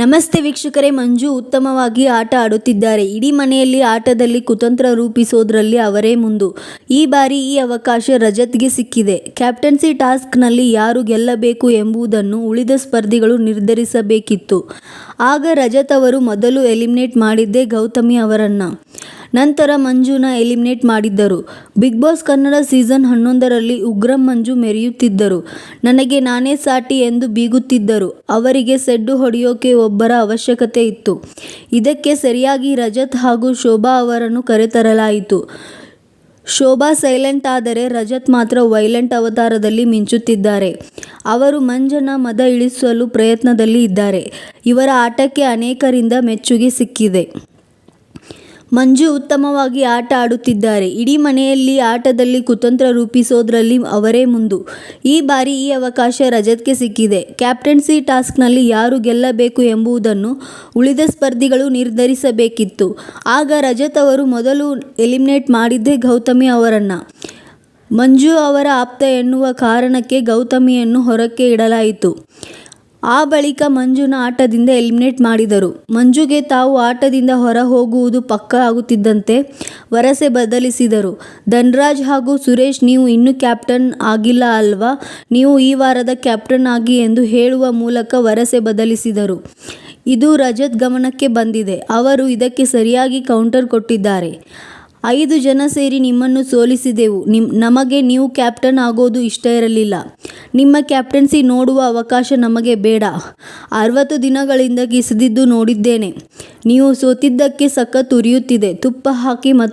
ನಮಸ್ತೆ ವೀಕ್ಷಕರೇ, ಮಂಜು ಉತ್ತಮವಾಗಿ ಆಟ ಆಡುತ್ತಿದ್ದಾರೆ. ಇಡೀ ಮನೆಯಲ್ಲಿ ಆಟದಲ್ಲಿ ಕುತಂತ್ರ ರೂಪಿಸೋದ್ರಲ್ಲಿ ಅವರೇ ಮುಂದು. ಈ ಬಾರಿ ಈ ಅವಕಾಶ ರಜತ್ಗೆ ಸಿಕ್ಕಿದೆ. ಕ್ಯಾಪ್ಟನ್ಸಿ ಟಾಸ್ಕ್ನಲ್ಲಿ ಯಾರು ಗೆಲ್ಲಬೇಕು ಎಂಬುದನ್ನು ಉಳಿದ ಸ್ಪರ್ಧಿಗಳು ನಿರ್ಧರಿಸಬೇಕಿತ್ತು. ಆಗ ರಜತ್ ಅವರು ಮೊದಲು ಎಲಿಮಿನೇಟ್ ಮಾಡಿದ್ದೇ ಗೌತಮಿ ಅವರನ್ನ. ನಂತರ ಮಂಜುನ ಎಲಿಮಿನೇಟ್ ಮಾಡಿದ್ದರು. ಬಿಗ್ ಬಾಸ್ ಕನ್ನಡ ಸೀಸನ್ ಹನ್ನೊಂದರಲ್ಲಿ ಉಗ್ರಂ ಮಂಜು ಮೆರೆಯುತ್ತಿದ್ದರು. ನನಗೆ ನಾನೇ ಸಾಟಿ ಎಂದು ಬೀಗುತ್ತಿದ್ದರು. ಅವರಿಗೆ ಸೆಡ್ಡು ಹೊಡೆಯೋಕೆ ಒಬ್ಬರ ಅವಶ್ಯಕತೆ ಇತ್ತು. ಇದಕ್ಕೆ ಸರಿಯಾಗಿ ರಜತ್ ಹಾಗೂ ಶೋಭಾ ಅವರನ್ನು ಕರೆತರಲಾಯಿತು. ಶೋಭಾ ಸೈಲೆಂಟ್ ಆದರೆ ರಜತ್ ಮಾತ್ರ ವೈಲೆಂಟ್ ಅವತಾರದಲ್ಲಿ ಮಿಂಚುತ್ತಿದ್ದಾರೆ. ಅವರು ಮಂಜನ ಮದ ಇಳಿಸಲು ಪ್ರಯತ್ನದಲ್ಲಿ ಇದ್ದಾರೆ. ಇವರ ಆಟಕ್ಕೆ ಅನೇಕರಿಂದ ಮೆಚ್ಚುಗೆ ಸಿಕ್ಕಿದೆ. ಮಂಜು ಉತ್ತಮವಾಗಿ ಆಟ ಆಡುತ್ತಿದ್ದಾರೆ. ಇಡೀ ಮನೆಯಲ್ಲಿ ಆಟದಲ್ಲಿ ಕುತಂತ್ರ ರೂಪಿಸೋದ್ರಲ್ಲಿ ಅವರೇ ಮುಂದು. ಈ ಬಾರಿ ಈ ಅವಕಾಶ ರಜತ್ಗೆ ಸಿಕ್ಕಿದೆ. ಕ್ಯಾಪ್ಟನ್ಸಿ ಟಾಸ್ಕ್ನಲ್ಲಿ ಯಾರು ಗೆಲ್ಲಬೇಕು ಎಂಬುದನ್ನು ಉಳಿದ ಸ್ಪರ್ಧಿಗಳು ನಿರ್ಧರಿಸಬೇಕಿತ್ತು. ಆಗ ರಜತ್ ಅವರು ಮೊದಲು ಎಲಿಮಿನೇಟ್ ಮಾಡಿದ್ದೇ ಗೌತಮಿ ಅವರನ್ನು. ಮಂಜು ಅವರ ಆಪ್ತ ಎನ್ನುವ ಕಾರಣಕ್ಕೆ ಗೌತಮಿಯನ್ನು ಹೊರಕ್ಕೆ ಇಡಲಾಯಿತು. ಆ ಬಳಿಕ ಮಂಜುನ ಆಟದಿಂದ ಎಲಿಮಿನೇಟ್ ಮಾಡಿದರು. ಮಂಜುಗೆ ತಾವು ಆಟದಿಂದ ಹೊರ ಹೋಗುವುದು ಪಕ್ಕಾ ಆಗುತ್ತಿದ್ದಂತೆ ವರಸೆ ಬದಲಿಸಿದರು. ಧನ್ರಾಜ್ ಹಾಗೂ ಸುರೇಶ್, ನೀವು ಇನ್ನೂ ಕ್ಯಾಪ್ಟನ್ ಆಗಿಲ್ಲ ಅಲ್ವಾ? ನೀವು ಈ ವಾರದ ಕ್ಯಾಪ್ಟನ್ ಆಗಿ ಎಂದು ಹೇಳುವ ಮೂಲಕ ವರಸೆ ಬದಲಿಸಿದರು. ಇದು ರಜತ್ ಗಮನಕ್ಕೆ ಬಂದಿದೆ. ಅವರು ಇದಕ್ಕೆ ಸರಿಯಾಗಿ ಕೌಂಟರ್ ಕೊಟ್ಟಿದ್ದಾರೆ. ಐದು ಜನ ಸೇರಿ ನಿಮ್ಮನ್ನು ಸೋಲಿಸಿದೆವು. ನಿಮ್, ನಮಗೆ ನೀವು ಕ್ಯಾಪ್ಟನ್ ಆಗೋದು ಇಷ್ಟ ಇರಲಿಲ್ಲ. ನಿಮ್ಮ ಕ್ಯಾಪ್ಟನ್ಸಿ ನೋಡುವ ಅವಕಾಶ ನಮಗೆ ಬೇಡ. ಅರವತ್ತು ದಿನಗಳಿಂದ ಕಿಸಿದಿದ್ದು ನೋಡಿದ್ದೇನೆ. ನೀವು ಸೋತಿದ್ದಕ್ಕೆ ಸಖತ್ ಉರಿಯುತ್ತಿದೆ. ತುಪ್ಪ ಹಾಕಿ ಮತ್ತು